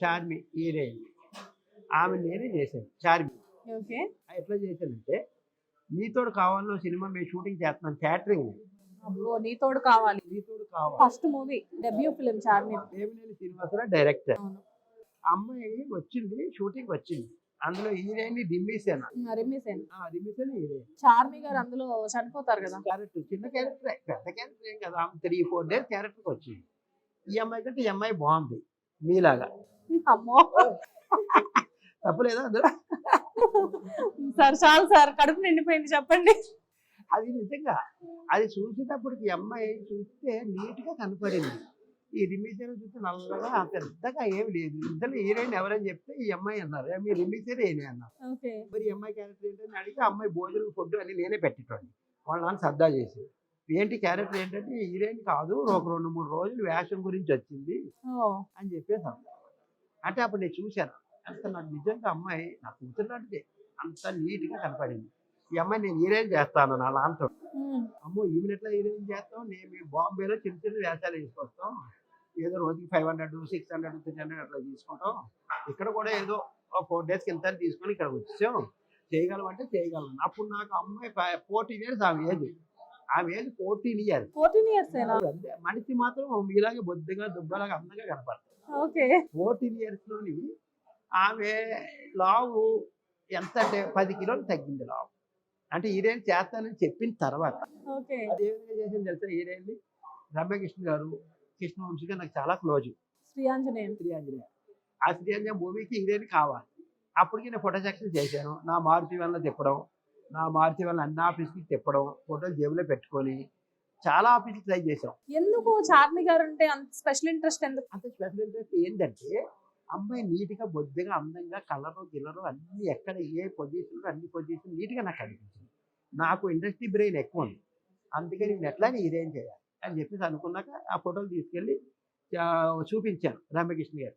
Charmi heroine ఆమె నేనే చేశాను చార్మి. ఓకే. ఎట్లా చేశానంటే నీతోడు కావాలో సినిమా మేము షూటింగ్ చేస్తున్నాం క్యాటరింగ్. అబ్బో నీ తోడు కావాలి. నీతోడు కావాలి. First movie debut film Charmi. Devineni Srinivasarao director. అమ్మాయి వచ్చింది షూటింగ్ వచ్చింది. అందులో హీరోయిన్ దిమ్మేసాను రిమ్మీ సేన్ దిమ్మేసాను హీరోయిన్ చార్మి గారు అందులో చనిపోతారు కదా. క్యారెక్టర్ చిన్న క్యారెక్టర్ పెద్ద క్యారెక్టర్ ఏం కదా త్రీ ఫోర్ డేస్ క్యారెక్టర్కి వచ్చింది. ఈ అమ్మాయి కంటే ఈ అమ్మాయి బాగుంది. మీలాగా. అమ్మో. తప్పలేదా అందులో? సార్ చాలు సార్ కడుపు నిండిపోయింది చెప్పండి. అది నిజంగా అది చూసేటప్పటికి ఈ అమ్మాయి చూస్తే నీట్గా కనపడింది. ఈ రిమిషన్ చూస్తే నల్లగా పెద్దగా ఏమి లేదు. ఇద్దరు హీరోయిన్ ఎవరని చెప్తే ఈ అమ్మాయి అన్నారు. "ఏ, మీ రిమిషన్ ఏనే అన్నారు మరి ఈ అమ్మాయి క్యారెక్టర్ ఏంటని అడిగితే అమ్మాయి భోజనం ఫుడ్ అని నేనే పెట్టేటోండి వాళ్ళ నాన్న సర్దా చేసి ఏంటి క్యారెక్టర్ ఏంటంటే హీరోయిన్ కాదు ఒక రెండు మూడు రోజులు వేషం గురించి వచ్చింది అని చెప్పేసి. అంటే అప్పుడు నేను చూశాను. అంత నాకు నిజంగా అమ్మాయి నా కూతురులాంటిదే. అంత నీట్గా కనపడింది. ఈ అమ్మాయి నేను హీరోయిన్ చేస్తాను నా ఉమ్. అమ్మో ఈమెను ఎట్లా హీరోయిన్ చేస్తాం నేను బాంబేలో చిన్న చిన్న వేషాలు వేసుకొస్తాం. ఏదో రోజుకి five hundred six hundred three hundred అట్లా తీసుకుంటాం. ఇక్కడ కూడా ఏదో ఫోర్ డేస్కి ఎంత తీసుకొని ఇక్కడ వచ్చాం. చేయగలం అంటే చేయగలం. అప్పుడు నాకు అమ్మాయి ఫోర్టీన్ ఇయర్స్ ఆమె ఏజ్. ఆమె age fourteen years fourteen years మనిషి మాత్రం మీలాగే బొద్దుగా దుబ్బలాగా అందంగా కనపడతారు ఓకే. ఫోర్టీన్ ఇయర్స్లోని ఆమె లావు ఎంత అంటే పది కిలోలు తగ్గింది లావు. అంటే హీరోయిన్ చేస్తానని చెప్పిన తర్వాత. అది ఏ విధంగా చేసింది తెలుసా? హీరోయిన్ రమ్యకృష్ణ గారు కృష్ణవంశీ గారు నాకు చాలా క్లోజ్. శ్రీ ఆంజనేయం శ్రీ ఆంజనేయ ఆ శ్రీ ఆంజనేయ మూవీకి హీరోయిన్ కావాలి. అప్పటికి నేను ఫోటో సెక్షన్ చేశాను. నా మారుతి వల్ల తిప్పడం. నా మారుతి వల్ల అన్ని ఆఫీస్కి తిప్పడం ఫోటోలు జేబులో పెట్టుకొని చాలా ఆఫీస్కి ట్రై చేసాం ఎందుకు చార్మి గారు అంటే అంత స్పెషల్ ఇంట్రెస్ట్ ఎందుకు? అంత స్పెషల్ ఇంట్రెస్ట్ ఏంటంటే అమ్మాయి నీట్గా బొద్దుగా అందంగా కలరు గిల్లరు అన్ని ఎక్కడ ఏ పొజిషన్లో అన్ని పొజిషన్ నీట్గా నాకు అనిపించింది. నాకు ఇండస్ట్రీ బ్రెయిన్ ఎక్కువ ఉంది. అందుకని నేను ఎట్లా హీరోయిన్ చేయాలి అని చెప్పేసి అనుకున్నాక ఆ ఫోటోలు తీసుకెళ్ళి చూపించాను రామకృష్ణ గారు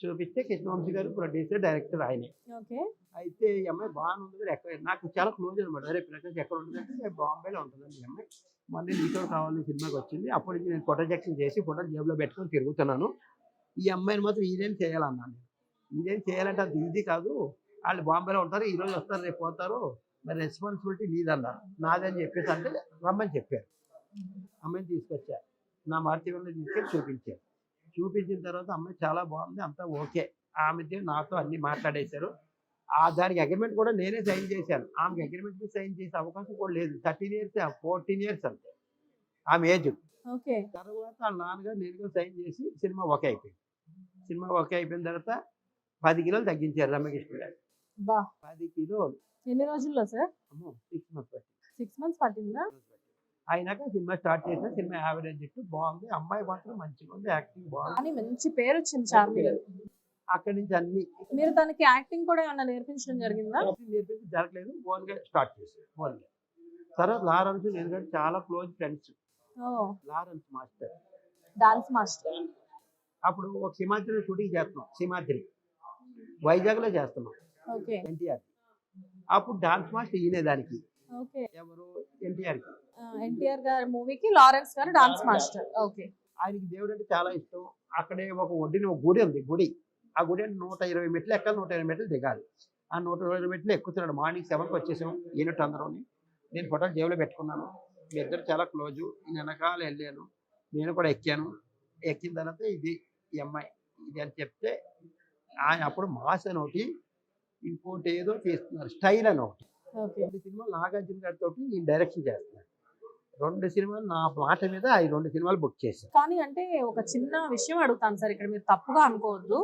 చూపిస్తే కృష్ణవంశీ గారు ప్రొడ్యూసర్ డైరెక్టర్ ఆయనే. అయితే ఈ అమ్మాయి బాగానే ఉంది ఎక్కడ నాకు చాలా క్లోజ్ అనమాట. అరే ప్రకాష్ ఎక్కడ ఉంటుందంటే బాంబేలో ఉంటుందండి ఈ అమ్మాయి. మొన్న నీతో కావాలని సినిమాకి వచ్చింది. అప్పటి నుంచి నేను ఫోటో సెక్షన్ చేసి ఫోటో జేబులో పెట్టుకొని తిరుగుతున్నాను. ఈ అమ్మాయిని మాత్రం ఇదేం చేయాలన్నాను నేను. ఇదేం చేయాలంటే అది ఈజీ కాదు. వాళ్ళు బాంబేలో ఉంటారు ఈ రోజు వస్తారు రేపు పోతారు. మరి రెస్పాన్సిబిలిటీ నీదన్నారు నాదని చెప్పేసి అంటే రమ్మని చెప్పారు. అమ్మాయిని తీసుకొచ్చారు నా మార్చి తీసుకెళ్ళి చూపించారు. చూపించిన తర్వాత అమ్మాయి చాలా బాగుంది అంతా ఓకే. ఆమె నాతో అన్ని మాట్లాడేశారు. ఆ దానికి అగ్రిమెంట్ కూడా నేనే సైన్ చేశాను. ఆమెకి అగ్రిమెంట్ సైన్ చేసే అవకాశం కూడా లేదు. థర్టీన్ ఇయర్స్ ఫోర్టీన్ ఇయర్స్ అంతే. ఆమె ఏజ్ ఓకే. తర్వాత వాళ్ళ నాన్నగారు నేరుగా సైన్ చేసి సినిమా ఓకే అయిపోయింది. సినిమా ఓకే అయిపోయిన తర్వాత పది కిలోలు తగ్గించారు రమకృష్ణ గారు. పది కిలోలు. ఎన్ని రోజుల్లో సార్? అమ్మో సిక్స్ మంత్స్ పట్టి సిక్స్ మంత్స్ పట్టిందా? అయినాక సినిమా స్టార్ట్ చేసిన సినిమా యావరేజ్ ఇట్టు బాగుంది. అమ్మాయి మాత్రం మంచిగా ఉంది యాక్టింగ్ బాగుంది. కానీ మంచి పేరు వచ్చింది చార్మి గారు. అక్కడి నుంచి అన్ని మీరు తనకి యాక్టింగ్ కూడా ఏమన్నా నేర్పించడం జరిగిందా? నేర్పించి జరగలేదు ఓన్గా స్టార్ట్ చేశారు ఓన్గా. తర్వాత లారెన్స్ కానీ చాలా close friends. Lawrence master. Dance master. అప్పుడు ఒక సింహాద్రి షూటింగ్ చేస్తున్నాం సింహాద్రి. వైజాగ్లో చేస్తున్నాం ఓకే. ఎన్టీఆర్ అప్పుడు డాన్స్ మాస్టర్ ఈయనే దానికి. ఓకే. ఎవరు? ఎన్టీఆర్కి. ఎన్టీఆర్ గారి మూవీకి లారెన్స్ గారు డాన్స్ మాస్టర్. ఓకే. ఆయనకి దేవుడు అంటే చాలా ఇష్టం. అక్కడే ఒక ఒడ్డిన ఒక గుడి ఉంది గుడి. ఆ గుడి అంటే నూట ఇరవై మెట్లు ఎక్కాలి నూట ఇరవై మెట్లు దిగాలి. ఆ నూట ఇరవై మెట్లు ఎక్కుతున్నాడు. మార్నింగ్ సెవెన్కి వచ్చేసాం ఈయనట్టు అందరూని. నేను ఫోటోలు జేబులో పెట్టుకున్నాను. మీ ఇద్దరు చాలా క్లోజు. నేను వెనకాల వెళ్ళాను. నేను కూడా ఎక్కాను. ఎక్కిన తర్వాత ఇది ఈ అమ్మాయి. ఇది అని చెప్తే ఆయన అప్పుడు మాస్ అని ఒకటి ఇంకోటి ఏదో తీస్తున్నారు స్టైల్ అని ఒకటి. సినిమాలు నాగార్జున గారితో ఈ డైరెక్షన్ చేస్తున్నారు. రెండు సినిమాలు నా మాట మీద ఈ రెండు సినిమాలు బుక్ చేశాను కానీ అంటే ఒక చిన్న విషయం అడుగుతాను సార్ ఇక్కడ మీరు తప్పుగా అనుకోవద్దు.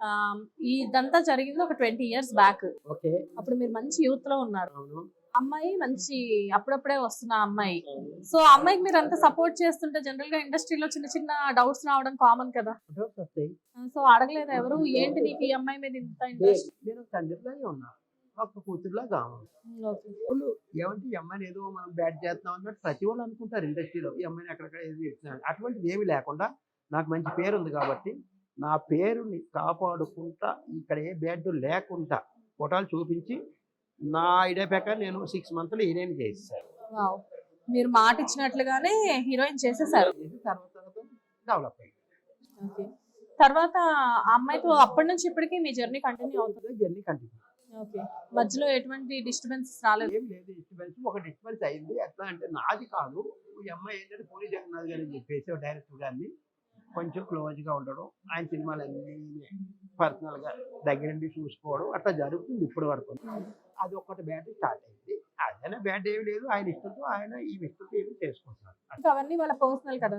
ఆ, ఇదంతా జరిగింది ఒక ట్వంటీ ఇయర్స్ బ్యాక్. ఓకే. అప్పుడు మీరు మంచి యూత్లో ఉన్నారు. అమ్మాయి మంచి అప్పుడప్పుడే వస్తున్న అమ్మాయి. సో అమ్మాయికి మీరు అంత సపోర్ట్ చేస్తుంటే జనరల్గా ఇండస్ట్రీలో చిన్న చిన్న డౌట్స్ రావడం కామన్ కదా? సో అడగలేదు ఎవరు? ఏంటి నీకు ఈ అమ్మాయి మీద ఇంత ఇంట్రెస్ట్ నేను తండ్రిలాగే ఉన్నా. ఒక కూతురులాగా వాళ్ళు ఏమంటే ఈ అమ్మాయిని ఏదో మనం బ్యాట్ చేస్తున్నాం అన్నట్టు ప్రతి వాళ్ళు అనుకుంటారు ఇండస్ట్రీలో. ఈ అమ్మాయిని అక్కడక్కడ ఏది అటువంటిది ఏమీ లేకుండా నాకు మంచి పేరు ఉంది కాబట్టి నా పేరుని కాపాడుకుంటా ఇక్కడ ఏ బ్యాడ్ లేకుండా ఫోటోలు చూపించి నా ఐడియా ప్రకారం నేను సిక్స్ మంత్లో హీరోయిన్ చేసేసాను. మీరు మాట ఇచ్చినట్లుగానే హీరోయిన్ చేసేసారు. చేసి తర్వాత డెవలప్ అయ్యింది తర్వాత అమ్మాయితో అప్పటి నుంచి ఇప్పటికి మీ జర్నీ కంటిన్యూ అవుతుంది? జర్నీ కంటిన్యూ మధ్యలో ఎటువంటి డిస్టర్బెన్సెస్ రాలేదు? ఏం లేదు. డిస్టర్బెన్స్ ఒక డిస్టర్బెన్స్ అయింది. ఎట్లా అంటే నాది కాదు. ఈ అమ్మాయి ఏంటంటే పూరి జగన్నాథ్ గారు అని చెప్పేసి డైరెక్టర్ గారిని కొంచెం క్లోజ్గా ఉండడం ఆయన సినిమాలన్నీ పర్సనల్గా దగ్గరుండి చూసుకోవడం అట్లా జరుగుతుంది ఇప్పటి వరకు. అది ఒకటి బ్యాట్ స్టార్ట్ అయింది. అదైనా బ్యాట్ ఏమి లేదు. ఆయన ఇష్టంతో ఆయన ఈ ఇష్టంతో ఏమి చేసుకుంటున్నారు. అవన్నీ వాళ్ళ పర్సనల్ కదా